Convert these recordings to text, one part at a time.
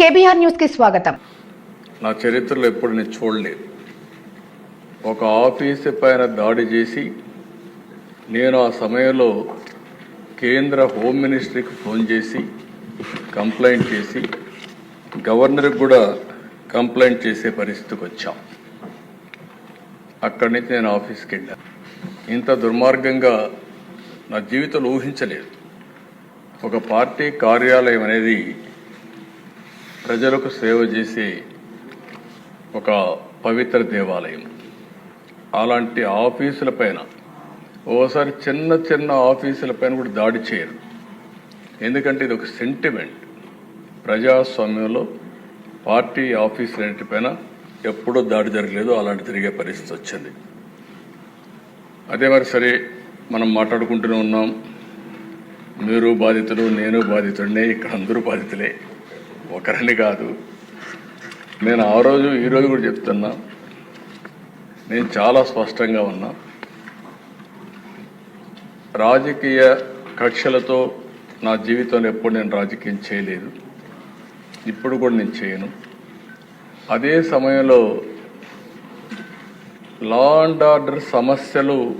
KBR న్యూస్కి స్వాగతం. నా చరిత్రలో ఎప్పుడు నేను చూడలేదు. ఒక ఆఫీస్ పైన దాడి చేసి నేను ఆ సమయంలో కేంద్ర హోమ్ మినిస్ట్రీకి ఫోన్ చేసి కంప్లైంట్ చేసి గవర్నర్కి కూడా కంప్లైంట్ చేసే పరిస్థితికి వచ్చాం. అక్కడి నుంచి నేను ఆఫీస్కి వెళ్ళాను ఇంత దుర్మార్గంగా నా జీవితంలో ఊహించలేదు. ఒక పార్టీ కార్యాలయం అనేది ప్రజలకు సేవ చేసే ఒక పవిత్ర దేవాలయం. అలాంటి ఆఫీసుల పైన ఓసారి చిన్న చిన్న ఆఫీసుల పైన కూడా దాడి చేయరు. ఎందుకంటే ఇది ఒక సెంటిమెంట్ ప్రజాస్వామ్యంలో పార్టీ ఆఫీసులన్నిటిపైన ఎప్పుడూ దాడి జరగలేదు అలాంటి జరిగే పరిస్థితి వచ్చింది. అదే మరి సరే మనం మాట్లాడుకుంటూనే ఉన్నాం. మీరు బాధితులు నేను బాధితుడినే ఇక్కడ అందరూ బాధితులే. ఒకరిని కాదు. నేను ఆ రోజు ఈరోజు కూడా చెప్తున్నా. నేను చాలా స్పష్టంగా ఉన్నా. రాజకీయ కక్షలతో నా జీవితంలో ఎప్పుడు నేను రాజకీయం చేయలేదు. ఇప్పుడు కూడా నేను చేయను. అదే సమయంలో లా అండ్ ఆర్డర్ సమస్యలు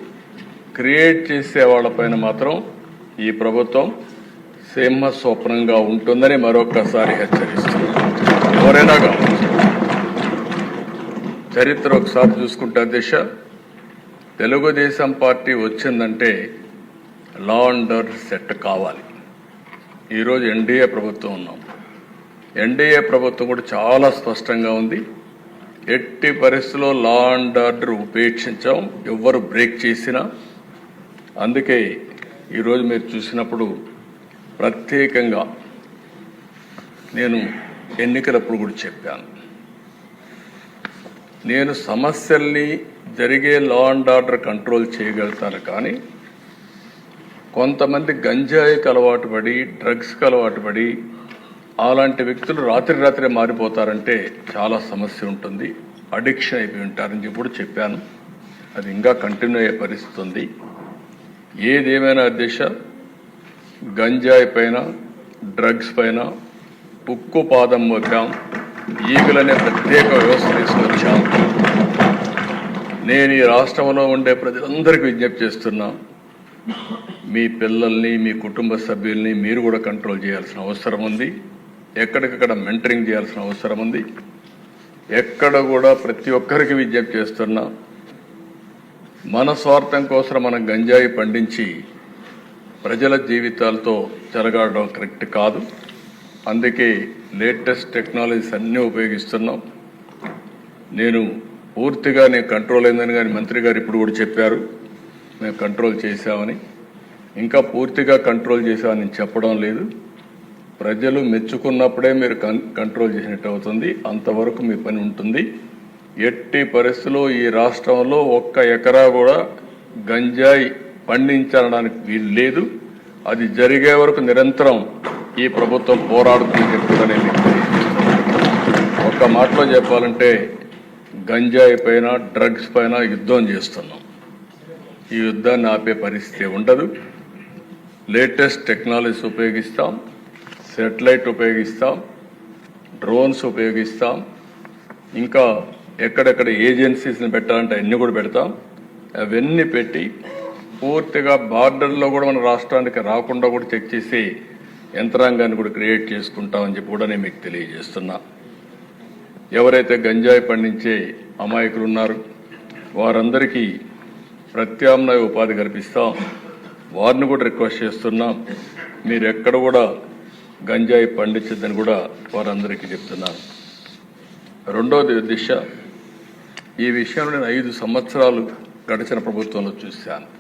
క్రియేట్ చేసే వాళ్ళపైన మాత్రం ఈ ప్రభుత్వం సింహ స్వప్నంగా ఉంటుందని మరొకసారి హెచ్చరిస్తున్నాను. ఎవరైనా కావచ్చు. చరిత్ర ఒకసారి చూసుకుంటే దిశ. తెలుగుదేశం పార్టీ వచ్చిందంటే లా అండ్ ఆర్డర్ సెట్ కావాలి. ఈరోజు ఎన్డీఏ ప్రభుత్వం ఉన్నాం. ఎన్డీఏ ప్రభుత్వం కూడా చాలా స్పష్టంగా ఉంది. ఎట్టి పరిస్థితుల్లో లా అండ్ ఆర్డర్ ఉపేక్షించాం. ఎవ్వరు బ్రేక్ చేసినా. అందుకే ఈరోజు మీరు చూసినప్పుడు ప్రత్యేకంగా నేను ఎన్నికలప్పుడు కూడా చెప్పాను. నేను సమస్యల్ని జరిగే లా అండ్ ఆర్డర్ కంట్రోల్ చేయగలుగుతాను కానీ కొంతమంది గంజాయికి అలవాటు పడి డ్రగ్స్కి అలవాటు పడి అలాంటి వ్యక్తులు రాత్రి రాత్రి మారిపోతారంటే చాలా సమస్య ఉంటుంది. అడిక్షన్ అయిపోయి ఉంటారని చెప్పి కూడా చెప్పాను. అది ఇంకా కంటిన్యూ అయ్యే పరిస్థితి ఉంది. ఏదేమైనా అధ్యక్ష గంజాయి పైన డ్రగ్స్ పైన ఉక్కు పాదం మోపాం ఈగులనే ప్రత్యేక వ్యవస్థ తీసుకొచ్చాం. నేను ఈ రాష్ట్రంలో ఉండే ప్రజలందరికీ విజ్ఞప్తి చేస్తున్నా మీ పిల్లల్ని మీ కుటుంబ సభ్యుల్ని మీరు కూడా కంట్రోల్ చేయాల్సిన అవసరం ఉంది. ఎక్కడికక్కడ మెంటరింగ్ చేయాల్సిన అవసరం ఉంది. ఎక్కడ కూడా ప్రతి ఒక్కరికి విజ్ఞప్తి చేస్తున్నా మన స్వార్థం కోసం మనం గంజాయి పండించి ప్రజల జీవితాలతో చెలగాడడం కరెక్ట్ కాదు. అందుకే లేటెస్ట్ టెక్నాలజీస్ అన్నీ ఉపయోగిస్తున్నాం. నేను పూర్తిగా నేను కంట్రోల్ అయిందని కానీ మంత్రి గారు ఇప్పుడు కూడా చెప్పారు. మేము కంట్రోల్ చేశామని. ఇంకా పూర్తిగా కంట్రోల్ చేశామని చెప్పడం లేదు. ప్రజలు మెచ్చుకున్నప్పుడే మీరు కన్ కంట్రోల్ చేసినట్టు అవుతుంది. అంతవరకు మీ పని ఉంటుంది. ఎట్టి పరిస్థితుల్లో ఈ రాష్ట్రంలో ఒక్క ఎకరా కూడా గంజాయి పండించడానికి వీలు లేదు. అది జరిగే వరకు నిరంతరం ఈ ప్రభుత్వం పోరాడుతుంది చెప్పుకుంటూనే ఒక్క మాటలో చెప్పాలంటే గంజాయి పైన డ్రగ్స్ పైన యుద్ధం చేస్తున్నాం. ఈ యుద్ధాన్ని ఆపే పరిస్థితి ఉండదు. లేటెస్ట్ టెక్నాలజీస్ ఉపయోగిస్తాం. సెటిలైట్ ఉపయోగిస్తాం. డ్రోన్స్ ఉపయోగిస్తాం. ఇంకా ఎక్కడెక్కడ ఏజెన్సీస్ని పెట్టాలంటే అన్నీ కూడా పెడతాం. అవన్నీ పెట్టి పూర్తిగా బార్డర్లో కూడా మన రాష్ట్రానికి రాకుండా కూడా చెక్ చేసి యంత్రాంగాన్ని కూడా క్రియేట్ చేసుకుంటామని చెప్పి కూడా నేను మీకు తెలియజేస్తున్నా. ఎవరైతే గంజాయి పండించే అమాయకులు ఉన్నారు వారందరికీ ప్రత్యామ్నాయ ఉపాధి కల్పిస్తాం. వారిని కూడా రిక్వెస్ట్ చేస్తున్నాం. మీరు ఎక్కడ కూడా గంజాయి పండించద్దని కూడా వారందరికీ చెప్తున్నాను. రెండోది దిశ. ఈ విషయంలో నేను ఐదు సంవత్సరాలు గడిచిన ప్రభుత్వంలో చూశాను.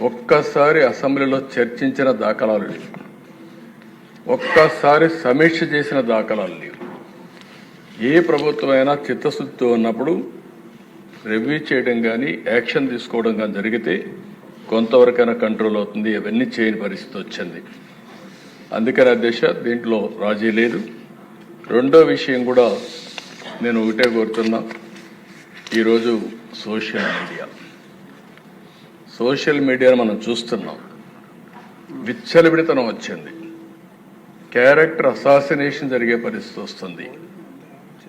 ఒక్కసారి అసెంబ్లీలో చర్చించిన దాఖలాలు లేవు. ఒక్కసారి సమీక్ష చేసిన దాఖలాలు లేవు. ఏ ప్రభుత్వం అయినా చిత్తశుద్ధితో ఉన్నప్పుడు రివ్యూ చేయడం కానీ యాక్షన్ తీసుకోవడం కానీ జరిగితే కొంతవరకైనా కంట్రోల్ అవుతుంది. అవన్నీ చేయని పరిస్థితి వచ్చింది. అందుకని అధ్యక్ష దీంట్లో రాజీ లేదు. రెండో విషయం కూడా నేను ఒకటే కోరుతున్నా. ఈరోజు సోషల్ మీడియా. సోషల్ మీడియాను మనం చూస్తున్నాం. విచ్చలవిడితనం వచ్చింది. క్యారెక్టర్ అసాసినేషన్ జరిగే పరిస్థితి వస్తుంది.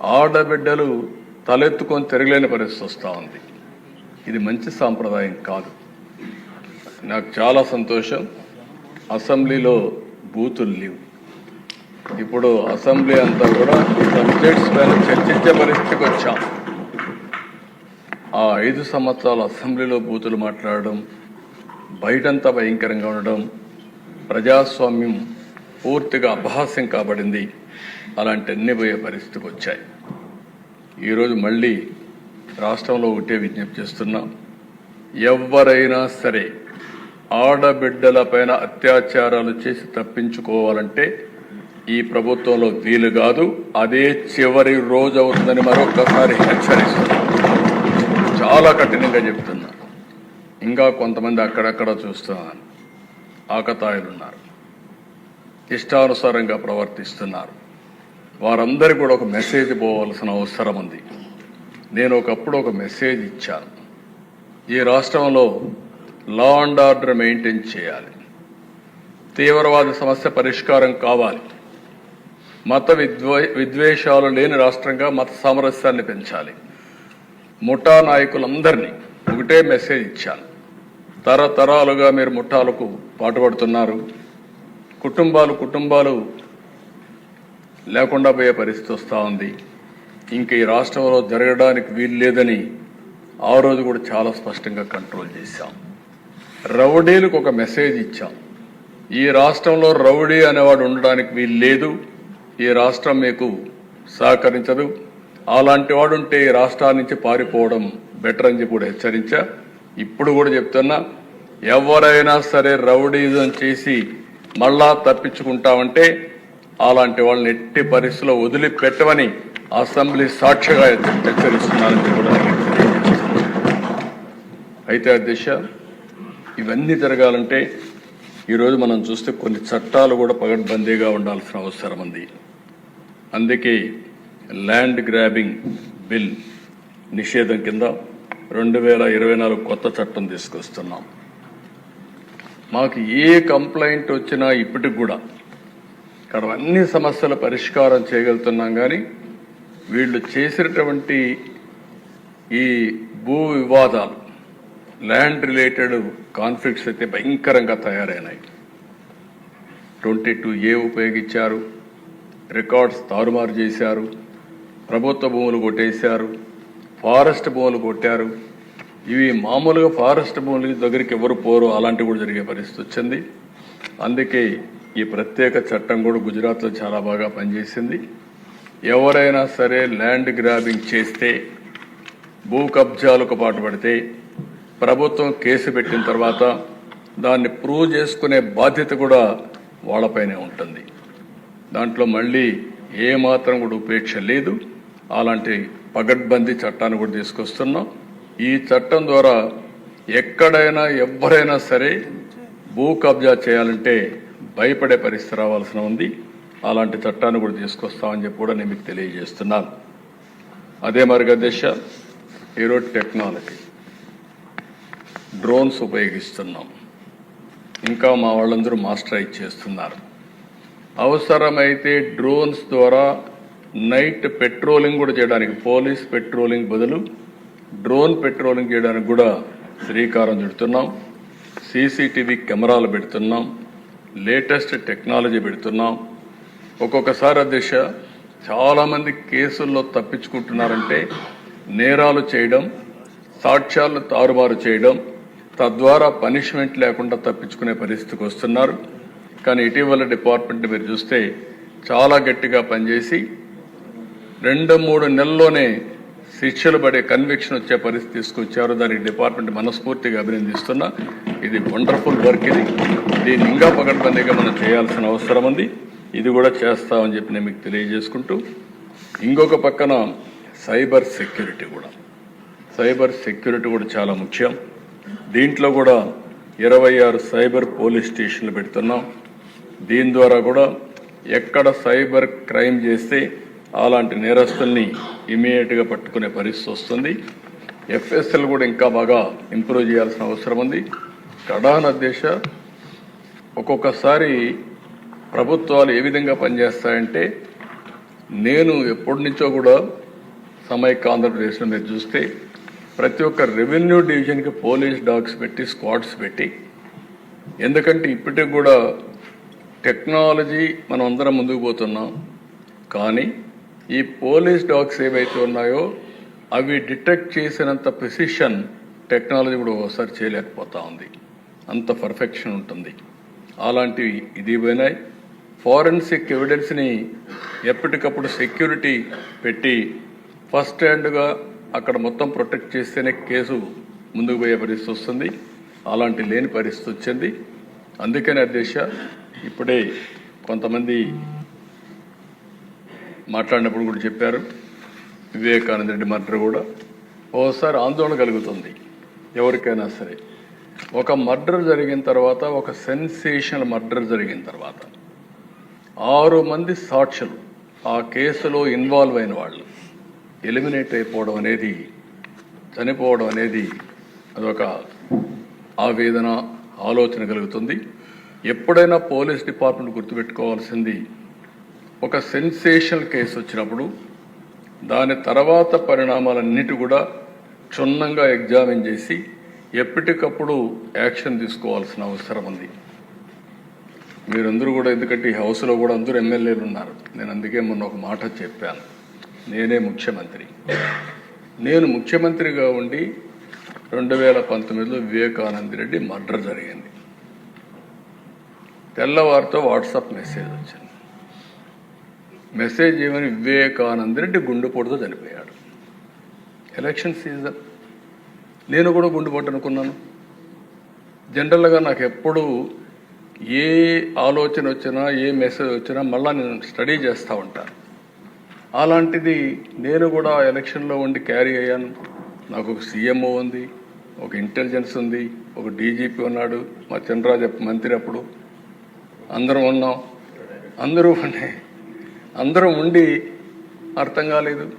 ఆడబిడ్డలు తలెత్తుకొని తిరగలేని పరిస్థితి వస్తూ ఉంది. ఇది మంచి సాంప్రదాయం కాదు. నాకు చాలా సంతోషం. అసెంబ్లీలో బూతులు లేవు. ఇప్పుడు అసెంబ్లీ అంతా కూడా సబ్జెక్ట్స్ పైన చర్చించే పరిస్థితికి వచ్చాం. ఆ ఐదు సంవత్సరాల అసెంబ్లీలో బూతులు మాట్లాడడం బయటంతా భయంకరంగా ఉండడం ప్రజాస్వామ్యం పూర్తిగా అపహాస్యం కాబడింది. అలాంటి అన్ని పోయే పరిస్థితికి వచ్చాయి. ఈరోజు మళ్ళీ రాష్ట్రంలో ఒకటే విజ్ఞప్తి చేస్తున్నాం. ఎవరైనా సరే ఆడబిడ్డల పైన అత్యాచారాలు చేసి తప్పించుకోవాలంటే ఈ ప్రభుత్వంలో వీలు కాదు. అదే చివరి రోజు అవుతుందని మరొకసారి హెచ్చరిస్తున్నాం. చాలా కఠినంగా చెప్తున్నారు. ఇంకా కొంతమంది అక్కడక్కడ చూస్తున్నాను ఆకతాయిలు ఉన్నారు ఇష్టానుసారంగా ప్రవర్తిస్తున్నారు. వారందరికీ కూడా ఒక మెసేజ్ పోవాల్సిన అవసరం ఉంది. నేను ఒకప్పుడు ఒక మెసేజ్ ఇచ్చాను. ఈ రాష్ట్రంలో లా అండ్ ఆర్డర్ మెయింటైన్ చేయాలి. తీవ్రవాద సమస్య పరిష్కారం కావాలి. మత విద్వే విద్వేషాలు లేని రాష్ట్రంగా మత సామరస్యాన్ని పెంచాలి. ముఠా నాయకులందరినీ ఒకటే మెసేజ్ ఇచ్చాను. తరతరాలుగా మీరు ముఠాలకు పాటుపడుతున్నారు. కుటుంబాలు కుటుంబాలు లేకుండా పోయే పరిస్థితి వస్తూ ఉంది. ఇంక ఈ రాష్ట్రంలో జరగడానికి వీలు లేదని ఆ రోజు కూడా చాలా స్పష్టంగా కంట్రోల్ చేశాం. రౌడీలకు ఒక మెసేజ్ ఇచ్చాం. ఈ రాష్ట్రంలో రౌడీ అనేవాడు ఉండడానికి వీలు లేదు. ఈ రాష్ట్రం మీకు సహకరించదు. అలాంటి వాడుంటే ఈ రాష్ట్రాల నుంచి పారిపోవడం బెటర్ అని చెప్పి కూడా హెచ్చరించా. ఇప్పుడు కూడా చెప్తున్నా ఎవరైనా సరే రౌడీజం చేసి మళ్ళా తప్పించుకుంటామంటే అలాంటి వాళ్ళని ఎట్టి పరిస్థితిలో వదిలిపెట్టమని అసెంబ్లీ సాక్షిగా హెచ్చరిస్తున్నారని కూడా అయితే అధ్యక్ష ఇవన్నీ జరగాలంటే ఈరోజు మనం చూస్తే కొన్ని చట్టాలు కూడా పగడ్బందీగా ఉండాల్సిన అవసరం ఉంది. అందుకే ల్యాండ్ గ్రాబింగ్ బిల్ నిషేధం కింద రెండు వేల ఇరవై నాలుగు కొత్త చట్టం తీసుకొస్తున్నాం. మాకు ఏ కంప్లైంట్ వచ్చినా ఇప్పటికి కూడా ఇక్కడ అన్ని సమస్యల పరిష్కారం చేయగలుగుతున్నాం కానీ వీళ్ళు చేసినటువంటి ఈ భూ వివాదాలు ల్యాండ్ రిలేటెడ్ కాన్ఫ్లిక్ట్స్ అయితే భయంకరంగా తయారైనాయి. ట్వంటీ టూ ఏ ఉపయోగించారు రికార్డ్స్ తారుమారు చేశారు ప్రభుత్వ భూములు కొట్టేశారు ఫారెస్ట్ భూములు కొట్టారు. ఇవి మామూలుగా ఫారెస్ట్ భూముల దగ్గరికి ఎవరు పోరు అలాంటివి కూడా జరిగే పరిస్థితి వచ్చింది. అందుకే ఈ ప్రత్యేక చట్టం కూడా గుజరాత్లో చాలా బాగా పనిచేసింది. ఎవరైనా సరే ల్యాండ్ గ్రాబింగ్ చేస్తే భూ కబ్జాలకు పాటుపడితే ప్రభుత్వం కేసు పెట్టిన తర్వాత దాన్ని ప్రూవ్ చేసుకునే బాధ్యత కూడా వాళ్ళపైనే ఉంటుంది. దాంట్లో మళ్ళీ ఏమాత్రం కూడా ఉపేక్ష లేదు. అలాంటి పగడ్బందీ చట్టాన్ని కూడా తీసుకొస్తున్నాం. ఈ చట్టం ద్వారా ఎక్కడైనా ఎవరైనా సరే భూ కబ్జా చేయాలంటే భయపడే పరిస్థితి రావాల్సిన ఉంది. అలాంటి చట్టాన్ని కూడా తీసుకొస్తామని చెప్పి కూడా నేను మీకు తెలియజేస్తున్నాను. అదే మార్గదర్శ ఈరోజు టెక్నాలజీ. డ్రోన్స్ ఉపయోగిస్తున్నాం. ఇంకా మా వాళ్ళందరూ మాస్టరైజ్ చేస్తున్నారు. అవసరమైతే డ్రోన్స్ ద్వారా నైట్ పెట్రోలింగ్ కూడా చేయడానికి పోలీస్ పెట్రోలింగ్ బదులు డ్రోన్ పెట్రోలింగ్ చేయడానికి కూడా శ్రీకారం చుడుతున్నాం. సీసీటీవీ కెమెరాలు పెడుతున్నాం. లేటెస్ట్ టెక్నాలజీ పెడుతున్నాం. ఒక్కొక్కసారి దిశ చాలామంది కేసుల్లో తప్పించుకుంటున్నారంటే నేరాలు చేయడం సాక్ష్యాలను తారుమారు చేయడం తద్వారా పనిష్మెంట్ లేకుండా తప్పించుకునే పరిస్థితికి వస్తున్నారు. కానీ ఇటీవల డిపార్ట్మెంట్ మీరు చూస్తే చాలా గట్టిగా పనిచేసి రెండు మూడు నెలల్లోనే శిక్షలు పడే కన్విక్షన్ వచ్చే పరిస్థితి తీసుకొచ్చారు. దానికి డిపార్ట్మెంట్ మనస్ఫూర్తిగా అభినందిస్తున్నా. ఇది వండర్ఫుల్ వర్క్ ఇది. దీన్ని ఇంకా పకడ్బందీగా మనం చేయాల్సిన అవసరం ఉంది. ఇది కూడా చేస్తామని చెప్పి నేను మీకు తెలియజేసుకుంటూ ఇంకొక పక్కన సైబర్ సెక్యూరిటీ కూడా. సైబర్ సెక్యూరిటీ కూడా చాలా ముఖ్యం. దీంట్లో కూడా ఇరవై ఆరు సైబర్ పోలీస్ స్టేషన్లు పెడుతున్నాం. దీని ద్వారా కూడా ఎక్కడ సైబర్ క్రైమ్ చేస్తే అలాంటి నేరస్తుల్ని ఇమీడియట్గా పట్టుకునే పరిస్థితి వస్తుంది. ఎఫ్ఎస్ఎల్ కూడా ఇంకా బాగా ఇంప్రూవ్ చేయాల్సిన అవసరం ఉంది. కడాన దేశ ఒక్కొక్కసారి ప్రభుత్వాలు ఏ విధంగా పనిచేస్తాయంటే నేను ఎప్పటి నుంచో కూడా సమైక్య ఆంధ్రప్రదేశ్లో మీరు చూస్తే ప్రతి ఒక్క రెవెన్యూ డివిజన్కి పోలీస్ డాగ్స్ పెట్టి స్క్వాడ్స్ పెట్టి ఎందుకంటే ఇప్పటికి కూడా టెక్నాలజీ మనం అందరం ముందుకు పోతున్నాం. కానీ ఈ పోలీస్ డాగ్స్ ఏవైతే ఉన్నాయో అవి డిటెక్ట్ చేసినంత ప్రిసిషన్ టెక్నాలజీ కూడా ఒకసారి చేయలేకపోతా ఉంది. అంత పర్ఫెక్షన్ ఉంటుంది. అలాంటివి ఇది పోయినాయి. ఫారెన్సిక్ ఎవిడెన్స్ని ఎప్పటికప్పుడు సెక్యూరిటీ పెట్టి ఫస్ట్ హ్యాండ్గా అక్కడ మొత్తం ప్రొటెక్ట్ చేస్తేనే కేసు ముందుకు పోయే పరిస్థితి వస్తుంది. అలాంటి లేని పరిస్థితి వచ్చింది. అందుకని అధ్యక్ష ఇప్పుడే కొంతమంది మాట్లాడినప్పుడు కూడా చెప్పారు. వివేకానంద రెడ్డి మర్డర్ కూడా. ఓసారి ఆందోళన కలుగుతుంది. ఎవరికైనా సరే. ఒక మర్డర్ జరిగిన తర్వాత ఒక సెన్సేషనల్ మర్డర్ జరిగిన తర్వాత ఆరు మంది సాక్షులు ఆ కేసులో ఇన్వాల్వ్ అయిన వాళ్ళు. ఎలిమినేట్ అయిపోవడం అనేది చనిపోవడం అనేది అదొక ఆవేదన ఆలోచన కలుగుతుంది. ఎప్పుడైనా పోలీస్ డిపార్ట్మెంట్ గుర్తుపెట్టుకోవాల్సింది ఒక సెన్సేషనల్ కేసు వచ్చినప్పుడు దాని తర్వాత పరిణామాలన్నిటి కూడా క్షుణ్ణంగా ఎగ్జామిన్ చేసి ఎప్పటికప్పుడు యాక్షన్ తీసుకోవాల్సిన అవసరం ఉంది. మీరందరూ కూడా ఎందుకంటే ఈ హౌస్లో కూడా అందరూ ఎమ్మెల్యేలు ఉన్నారు. నేను అందుకే మొన్న ఒక మాట చెప్పాను. నేనే ముఖ్యమంత్రి. నేను ముఖ్యమంత్రిగా ఉండి రెండు వేల పంతొమ్మిదిలో వివేకానంద రెడ్డి మర్డర్ జరిగింది. తెల్లవారితో వాట్సాప్ మెసేజ్ వచ్చింది. మెసేజ్ ఏమని వివేకానంద రెడ్డి గుండెపోటుతో చనిపోయాడు. ఎలక్షన్ సీజన్ నేను కూడా గుండెపోటు అనుకున్నాను. జనరల్గా నాకు ఎప్పుడు ఏ ఆలోచన వచ్చినా ఏ మెసేజ్ వచ్చినా మళ్ళీ నేను స్టడీ చేస్తూ ఉంటాను అలాంటిది నేను కూడా ఎలక్షన్లో ఉండి క్యారీ అయ్యాను. నాకు ఒక సీఎంఓ ఉంది ఒక ఇంటెలిజెన్స్ ఉంది ఒక డీజీపీ ఉన్నాడు మా చంద్రరాజు మంత్రి అప్పుడు. అందరం ఉన్నాం. అందరూ ఉన్నాయి. అందరం ఉండి అర్థం కాలేదు.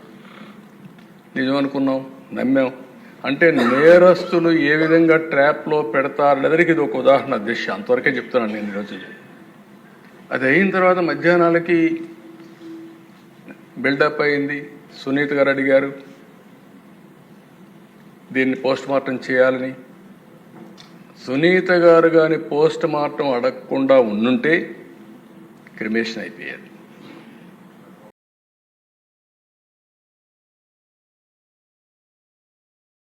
నిజం అనుకున్నాం నమ్మాం. అంటే నేరస్తులు ఏ విధంగా ట్రాప్లో పెడతారు పెడతారనేదానికి ఇది ఒక ఉదాహరణ దిశ అంతవరకే చెప్తున్నాను నేను ఈరోజు. అది అయిన తర్వాత మధ్యాహ్నాలకి బిల్డప్ అయింది. సునీత్ గారు అడిగారు దీన్ని పోస్ట్ మార్టం చేయాలని. సునీత గారు కానీ పోస్ట్ మార్టం అడగకుండా ఉండుంటే క్రిమేషన్ అయిపోయేది.